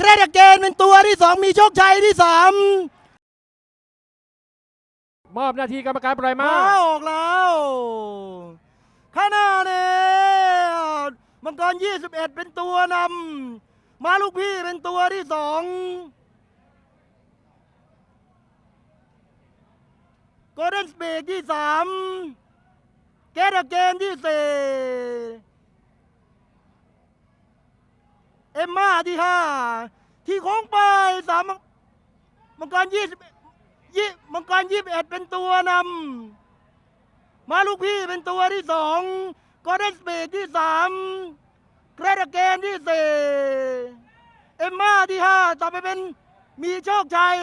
เกรดเกนเป็นตัวที่สองมีโชคชัยที่สามมอบหน้าที่กรรมการปล่อยมามาออกแล้วข้างหน้าเนี่ยมังกร 21 เป็นตัวนำมาลูกพี่เป็นตัวที่สองโกลเด้นสเปกที่สามเกตเกนที่สี่ มาที่ห้าที่โค้งไปสามมังกรยี่สิบยี่มังกรยี่สิบเอ็ดเป็นตัวนำมาลูกพี่เป็นตัวที่สองโกลเดนสเปกที่สามเกรดเกนที่สี่เอ็มมาที่ห้าต่อไปเป็นมีโชคชัย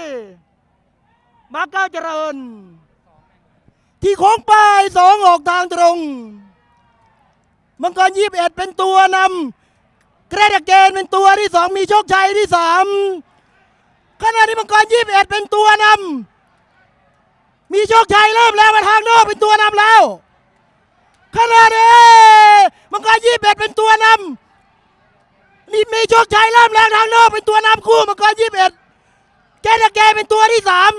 มาเก้าเจริญ ที่โค้งไปสองออกทางตรง มังกรยี่สิบเอ็ดเป็นตัวนำ เกรดเกนเป็นตัวที่สองมีโชคชัยที่สามขณะที่มังกรยี่สิบเอ็ดเป็นตัวนำมีโชคชัยเริ่มแล้วมาทางนอกเป็นตัวนำแล้วขณะนี้มังกรยี่สิบเอ็ดเป็นตัวนำนี่มีโชคชัยเริ่มแล้วทางนอกเป็นตัวนำคู่มังกรยี่สิบเอ็ดเกรดเกนเป็นตัวที่สาม